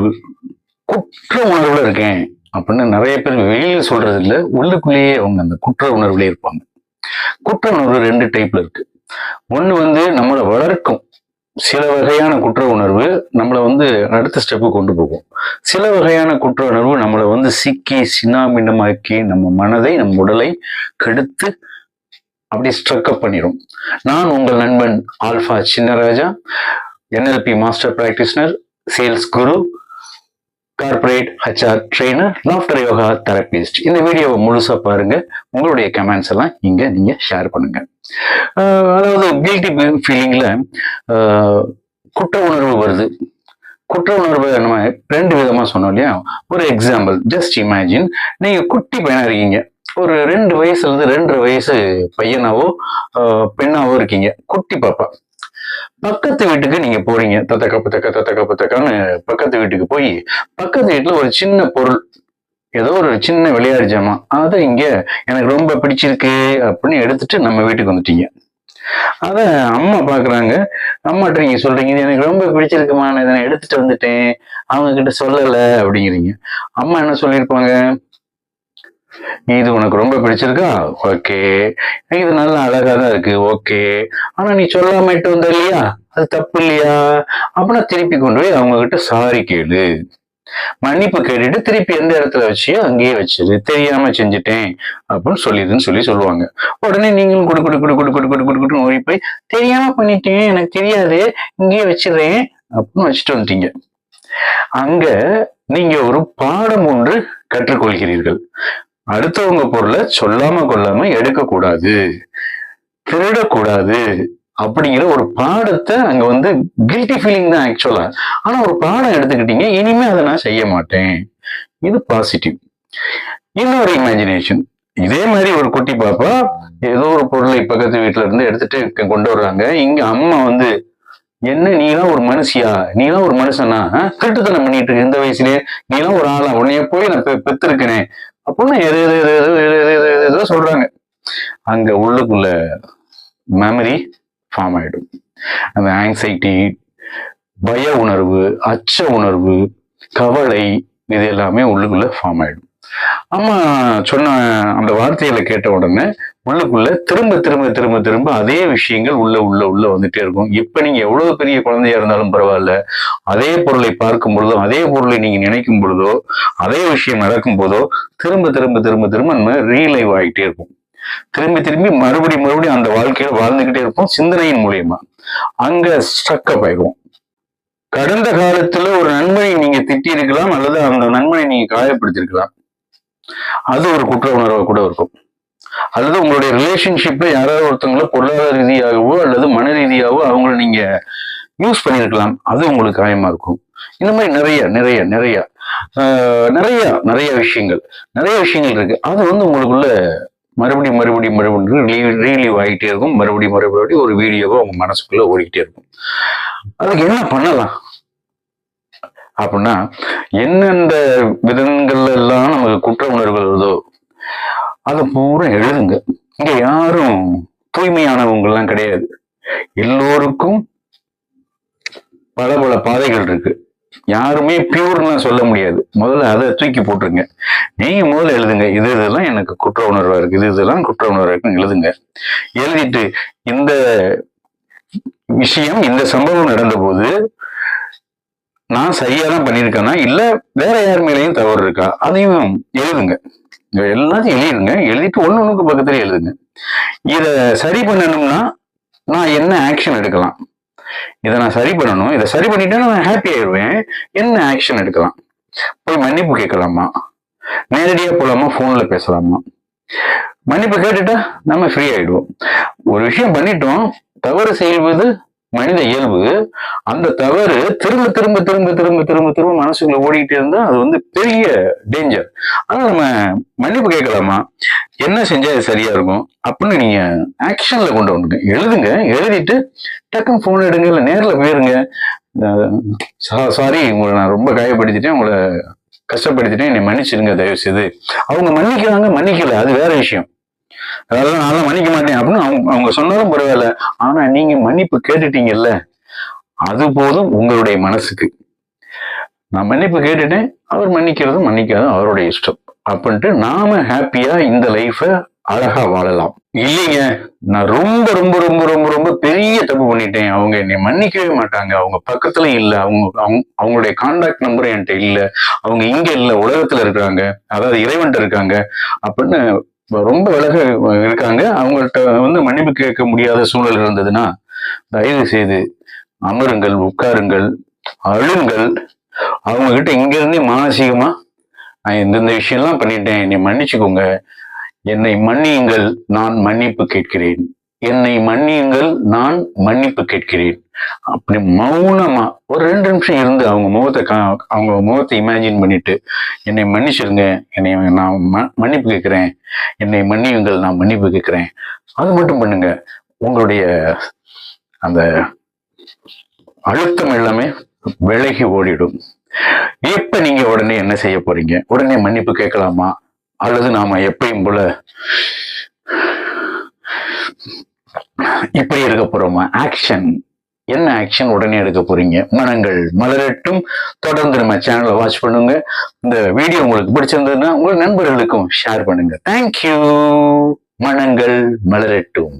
உணர்வு குற்ற உணர்வுல இருக்கேன் அப்படின்னு நிறைய பேர் வெளியில சொல்றது இல்ல உள்ளுக்குள்ளேயே அவங்க அந்த குற்ற உணர்வுல இருப்பாங்க. குற்ற உணர்வு ரெண்டு டைப்ல இருக்கு. ஒண்ணு வந்து நம்மளை வளர்க்கும். சில வகையான குற்ற உணர்வு நம்மளை வந்து அடுத்த ஸ்டெப்பு கொண்டு போகும். சில வகையான குற்ற உணர்வு நம்மளை வந்து சிக்கி சின்னாமின்னமாக்கி நம்ம மனதை நம் உடலை கெடுத்து அப்படி ஸ்ட்ரக்அப் பண்ணிடும் நான் உங்கள் நண்பன் Alpha Chinnaraja NLP master practitioner sales guru corporate HR trainer laughter yoga therapist இந்த வீடியோவை முழுசா பாருங்க. உங்களுடைய கமெண்ட்ஸ் எல்லாம் இங்க நீங்க ஷேர் பண்ணுங்க. அதாவது கில்ட்டி ஃபீலிங்கில் குற்ற உணர்வு வருது. குற்ற உணர்வை நம்ம ரெண்டு விதமா சொன்னோம் இல்லையா? ஒரு எக்ஸாம்பிள் ஜஸ்ட் இமேஜின் நீங்க குட்டி பையனாக இருக்கீங்க. ஒரு ரெண்டு வயசுல இருந்து ரெண்டரை வயசு பையனாவோ ஆஹ் பெண்ணாவோ இருக்கீங்க. குட்டி பாப்பா. பக்கத்து வீட்டுக்கு நீங்க போறீங்க. தத்தக்க பத்தக்க தத்தக்க பத்தக்கன்னு பக்கத்து வீட்டுக்கு போய் பக்கத்து வீட்டுல ஒரு சின்ன பொருள் ஏதோ ஒரு சின்ன விளையாட்டு ஜாமான். அதை இங்க எனக்கு ரொம்ப பிடிச்சிருக்கு அப்படின்னு எடுத்துட்டு நம்ம வீட்டுக்கு வந்துட்டீங்க. அத அம்மா பாக்குறாங்க. அம்மாட்ட நீங்க சொல்றீங்க "இது எனக்கு ரொம்ப பிடிச்சிருக்குமா நான் இதை எடுத்துட்டு வந்துட்டேன். அவங்க கிட்ட சொல்லல அப்படிங்கிறீங்க. அம்மா என்ன சொல்லியிருப்பாங்க? இது உனக்கு ரொம்ப பிடிச்சிருக்கா? ஓகே. இது நல்ல அழகா தான் இருக்கு. ஓகே. ஆனா நீ சொல்லாமட்டு வந்த இல்லையா? அது தப்பு இல்லையா? அப்படின்னா திருப்பி கொண்டு போய் அவங்க கிட்ட சாரி கேளு. மன்னிப்பு கேட்டுட்டு திருப்பி எந்த இடத்துல வச்சியோ அங்கேயே வச்சிரு. தெரியாம செஞ்சுட்டேன் அப்படின்னு சொல்லிடுன்னு சொல்லி சொல்லுவாங்க. உடனே நீங்களும் குடு குடு குடு குடு குடு குடு குடு குடு ஓடி போய் தெரியாம பண்ணிட்டேன். எனக்கு தெரியாது. இங்கேயே வச்சிடுறேன். அப்படின்னு வச்சுட்டு வந்துட்டீங்க. அங்க நீங்க ஒரு பாடம் ஒன்று கற்றுக்கொள்கிறீர்கள். அடுத்தவங்க பொருளை சொல்லாம கொள்ளாம எடுக்கக்கூடாது திருடக்கூடாது அப்படிங்கிற ஒரு பாடத்தை அங்க வந்து கில்ட்டி ஃபீலிங் தான் ஆக்சுவலா ஆனா ஒரு பாடம் எடுத்துக்கிட்டீங்க இனிமே அதை நான் செய்ய மாட்டேன். இது பாசிட்டிவ் இன்னொரு இமேஜினேஷன் இதே மாதிரி ஒரு குட்டி பாப்பா ஏதோ ஒரு பொருளை பக்கத்து வீட்டுல இருந்து எடுத்துட்டு கொண்டு வர்றாங்க. இங்க அம்மா வந்து என்ன நீலாம் ஒரு மனுஷியா? நீலாம் ஒரு மனுஷனா? திருட்டுத்தனம் பண்ணிட்டு இருக்க இந்த வயசுலயே நீலாம் ஒரு ஆளா? உன்னைய போய் நான் பெ- பெத்திருக்கேனே அப்படின்னு எது எது எது எது எது எது எது சொல்றாங்க. அங்க உள்ளுக்குள்ள மெமரி ஃபார்ம் ஆயிடும். அந்த ஆங்ஸைட்டி பய உணர்வு அச்ச உணர்வு கவலை இது எல்லாமே உள்ளுக்குள்ள ஃபார்ம் ஆயிடும். அம்மா சொன்ன அந்த வார்த்தைகளை கேட்ட உடனே உள்ளுக்குள்ள திரும்ப திரும்ப திரும்ப திரும்ப அதே விஷயங்கள் உள்ள உள்ள உள்ள வந்துட்டே இருக்கும். இப்ப நீங்க எவ்வளவு பெரிய குழந்தையா இருந்தாலும் பரவாயில்ல. அதே பொருளை பார்க்கும் பொழுதோ அதே பொருளை நீங்க நினைக்கும் பொழுதோ அதே விஷயம் நடக்கும் போதோ திரும்ப திரும்ப திரும்ப திரும்ப நம்ம ரீலைவ் ஆகிட்டே இருக்கும். திரும்பி திரும்பி மறுபடி மறுபடியும் அந்த வாழ்க்கையில வாழ்ந்துகிட்டே இருப்போம் சிந்தனையின் மூலியமா. அங்க ஸ்ட்ரக்கப் ஆயிடுவோம். கடந்த காலத்துல ஒரு நண்பனை நீங்க திட்டி இருக்கலாம் அல்லது அந்த நண்பனை நீங்க காயப்படுத்திருக்கலாம் அது ஒரு குற்ற உணர்வை கூட இருக்கும். அல்லது உங்களுடைய ரிலேஷன்ஷிப்ல யாராவது ஒருத்தவங்கள பொருளாதார ரீதியாகவோ அல்லது மன ரீதியாகவோ அவங்கள நீங்க யூஸ் பண்ணியிருக்கலாம். அது உங்களுக்கு காயமா இருக்கும். இந்த மாதிரி நிறைய நிறைய நிறைய ஆஹ் நிறைய நிறைய விஷயங்கள் நிறைய விஷயங்கள் இருக்கு. அது வந்து உங்களுக்குள்ள மறுபடியும் மறுபடியும் மறுபடியும் ரீலீவ் ஆகிட்டே இருக்கும். மறுபடியும் மறுபடியும் ஒரு வீடியோவோ உங்க மனசுக்குள்ள ஓடிக்கிட்டே இருக்கும். அதுக்கு என்ன பண்ணலாம்? அப்படின்னா என்னென்ன விதங்கள்ல எல்லாம் நமக்கு குற்ற உணர்வுகள் வருதோ அதை பூரா எழுதுங்க. இங்க யாரும் தூய்மையானவங்கெல்லாம் கிடையாது. எல்லோருக்கும் பல பல பாதைகள் இருக்கு. யாருமே பியூர்னா சொல்ல முடியாது. முதல்ல அதை தூக்கி போட்டுருங்க. நீங்க முதல்ல எழுதுங்க. இது இதெல்லாம் எனக்கு குற்ற உணர்வா இருக்கு. இது இதெல்லாம் குற்ற உணர்வா இருக்குன்னு எழுதுங்க. எழுதிட்டு இந்த விஷயம் இந்த சம்பவம் நடந்தபோது நான் சரியா தான் பண்ணியிருக்கேன்னா இல்ல வேற யார் மேலேயும் தவறு இருக்கா? அதையும் எழுதுங்க. எல்லாத்தையும் எழுதிடுங்க. எழுதிட்டு ஒண்ணு ஒன்றுக்கு பக்கத்துல எழுதுங்க. இத சரி பண்ணணும்னா நான் என்ன ஆக்ஷன் எடுக்கலாம்? இதை நான் சரி பண்ணணும். இதை சரி பண்ணிட்டேன்னா நான் ஹாப்பி ஆயிடுவேன். என்ன ஆக்ஷன் எடுக்கலாம்? போய் மன்னிப்பு கேட்கலாமா? நேரடியா போகலாமா ஃபோனில் பேசலாமா? மன்னிப்பு கேட்டுட்டா நம்ம ஃப்ரீ ஆயிடுவோம். ஒரு விஷயம் பண்ணிட்டோம். தவறு செய்வது மனித இயல்பு அந்த தவறு திரும்ப திரும்ப திரும்ப திரும்ப திரும்ப திரும்ப மனசுக்குள்ள ஓடிக்கிட்டே இருந்தா அது வந்து பெரிய டேஞ்சர் ஆனா நம்ம மன்னிப்பு கேட்கலாமா? என்ன செஞ்சா அது சரியா இருக்கும்? அப்படின்னு நீங்க ஆக்ஷன்ல கொண்டு வந்துங்க எழுதுங்க. எழுதிட்டு டக்குன்னு போன் எடுங்க. இல்ல நேர்ல போயிருங்க. சாரி உங்களை நான் ரொம்ப காயப்படுத்திட்டேன். உங்களை கஷ்டப்படுத்திட்டேன். என்னை மன்னிச்சிருங்க தயவு செய்து அவங்க மன்னிக்கிறாங்க மன்னிக்கல. அது வேற விஷயம். அதாவது நான் மன்னிக்க மாட்டேன் அப்படின்னு அவங்க அவங்க சொன்னாலும் பரவாயில்ல. ஆனா நீங்க மன்னிப்பு கேட்டுட்டீங்கல்ல அது போதும் உங்களுடைய மனசுக்கு. நான் மன்னிப்பு கேட்டுட்டேன் அவர் மன்னிக்கிறதும் மன்னிக்காதும் அவருடைய இஷ்டம். அப்படின்ட்டு நாம ஹாப்பியா இந்த லைஃபை அழகா வாழலாம். இல்லைங்க நான் ரொம்ப ரொம்ப ரொம்ப ரொம்ப ரொம்ப பெரிய தப்பு பண்ணிட்டேன். அவங்க என்னை மன்னிக்கவே மாட்டாங்க. அவங்க பக்கத்துல இல்ல. அவங்க அவங்களுடைய கான்டாக்ட் நம்பர் என்கிட்ட இல்ல. அவங்க இங்க இல்ல உலகத்துல இருக்காங்க. அதாவது இறைவன்ட்ட இருக்காங்க. அப்படின்னு ரொம்ப விலக இருக்காங்க. அவங்கள்ட்ட வந்து மன்னிப்பு கேட்க முடியாத சூழல் இருந்ததுன்னா தயவு செய்து அமருங்கள் உட்காருங்கள் அழுங்கள். அவங்க கிட்ட இங்க இருந்தே மானசீகமா நான் இந்தந்த விஷயம்லாம் பண்ணிட்டேன். என்னை மன்னிச்சுக்கோங்க. என்னை மன்னியுங்கள். நான் மன்னிப்பு கேட்கிறேன். என்னை மன்னியுங்கள் நான் மன்னிப்பு கேட்கிறேன். அப்படி மௌனமா ஒரு ரெண்டு நிமிஷம் இருந்து அவங்க முகத்தை கா- அவங்க முகத்தை இமேஜின் பண்ணிட்டு என்னை மன்னிச்சிருங்க என்னை நான் ம- மன்னிப்பு கேட்கிறேன் என்னை மன்னியுங்கள் நான் மன்னிப்பு கேட்கிறேன். அது மட்டும் பண்ணுங்க. உங்களுடைய அந்த அழுத்தம் எல்லாமே விலகி ஓடிடும். எப்ப நீங்க உடனே என்ன செய்ய போறீங்க? உடனே மன்னிப்பு கேட்கலாமா? அல்லது நாம எப்பயும் போல இப்படி இருக்க போறோமா? ஆக்ஷன் என்ன ஆக்ஷன் உடனே எடுக்க போறீங்க. மனங்கள் மலரட்டும். தொடர்ந்து நம்ம சேனலை வாட்ச் பண்ணுங்க. இந்த வீடியோ உங்களுக்கு பிடிச்சிருந்ததுன்னா உங்க நண்பர்களுக்கும் ஷேர் பண்ணுங்க. தேங்க்யூ மனங்கள் மலரட்டும்.